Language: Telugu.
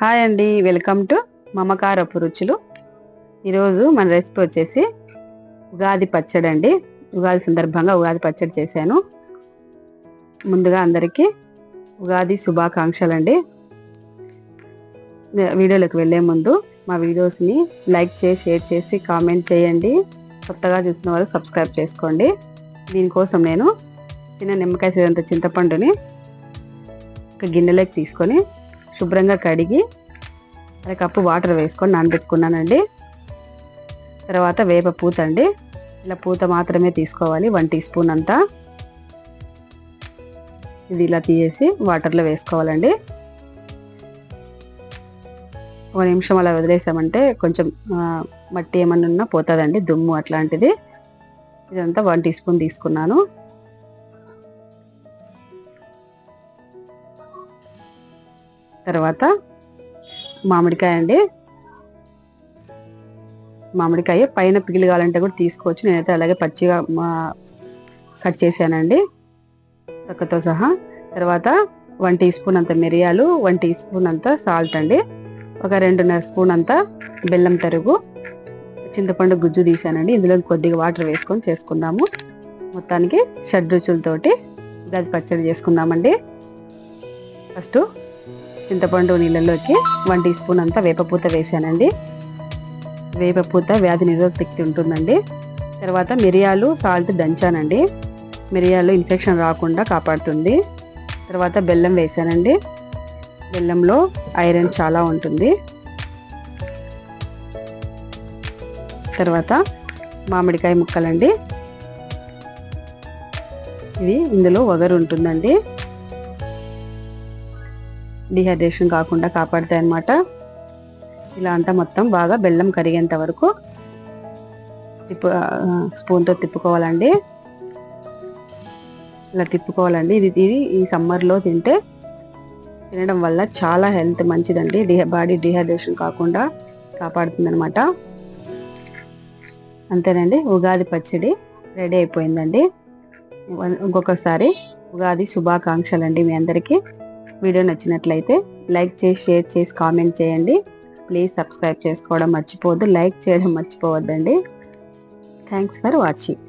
హాయ్ అండి వెల్కమ్ టు మమకారపు రుచులు. ఈరోజు మన రెసిపీ వచ్చేసి ఉగాది పచ్చడి అండి. ఉగాది సందర్భంగా ఉగాది పచ్చడి చేశాను. ముందుగా అందరికీ ఉగాది శుభాకాంక్షలు అండి. వీడియోలోకి వెళ్ళే ముందు మా వీడియోస్ని లైక్ చేసి షేర్ చేసి కామెంట్ చేయండి. కొత్తగా చూస్తున్న వాళ్ళు సబ్స్క్రైబ్ చేసుకోండి. దీనికోసం నేను చిన్న నిమ్మకాయ సేదంత చింతపండుని ఒక గిన్నెలోకి తీసుకొని శుభ్రంగా కడిగి అర కప్పు వాటర్ వేసుకొని నానబెట్టుకున్నానండి. తర్వాత వేప పూత అండి. ఇలా పూత మాత్రమే తీసుకోవాలి వన్ టీ స్పూన్ అంతా. ఇది ఇలా తీసేసి వాటర్లో వేసుకోవాలండి. ఒక నిమిషం అలా వదిలేసామంటే కొంచెం మట్టి ఏమన్నా ఉన్నా పోతుందండి దుమ్ము అట్లాంటిది. ఇదంతా వన్ టీ స్పూన్ తీసుకున్నాను. తర్వాత మామిడికాయ అండి. మామిడికాయ పైన పిగిలి కావాలంటే కూడా తీసుకోవచ్చు. నేనైతే అలాగే పచ్చిగా కట్ చేశానండి. తొక్కతో సహా. తర్వాత వన్ టీ స్పూన్ అంత మిరియాలు వన్ టీ స్పూన్ అంత సాల్ట్ అండి. ఒక రెండున్నర స్పూన్ అంత బెల్లం తరుగు చింతపండు గుజ్జు తీసానండి ఇందులో కొద్దిగా వాటర్ వేసుకొని చేసుకుందాము. మొత్తానికి షడ్ రుచులతోటి గది పచ్చడి చేసుకుందామండి. ఫస్ట్ చింతపండు నీళ్ళలోకి వన్ టీ స్పూన్ అంతా వేపపూత వేసానండి. వేపపూత వ్యాధి నిరోధక శక్తి ఉంటుందండి. తర్వాత మిరియాలు సాల్ట్ దంచానండి. మిరియాలు ఇన్ఫెక్షన్ రాకుండా కాపాడుతుంది. తర్వాత బెల్లం వేసానండి. బెల్లంలో ఐరన్ చాలా ఉంటుంది. తర్వాత మామిడికాయ ముక్కలండి. ఇది ఇందులో వగరు ఉంటుందండి. డిహైడ్రేషన్ కాకుండా కాపాడుతాయి అన్నమాట ఇలా అంతా మొత్తం బాగా బెల్లం కరిగేంత వరకు తిప్పు స్పూన్తో తిప్పుకోవాలండి. ఇలా తిప్పుకోవాలండి. ఇది ఇది ఈ సమ్మర్లో తింటే తినడం వల్ల చాలా హెల్త్ మంచిదండి. డిహ బాడీ డిహైడ్రేషన్ కాకుండా కాపాడుతుంది అనమాట అంతేనండి. ఉగాది పచ్చడి రెడీ అయిపోయిందండి. ఇంకొకసారి ఉగాది శుభాకాంక్షలు అండి మీ అందరికీ. వీడియో నచ్చినట్లయితే లైక్ చేసి షేర్ చేసి కామెంట్ చేయండి. ప్లీజ్ సబ్స్క్రైబ్ చేసుకోవడం మర్చిపోవద్దు లైక్ చేయడం మర్చిపోవద్దండి. Thanks for watching.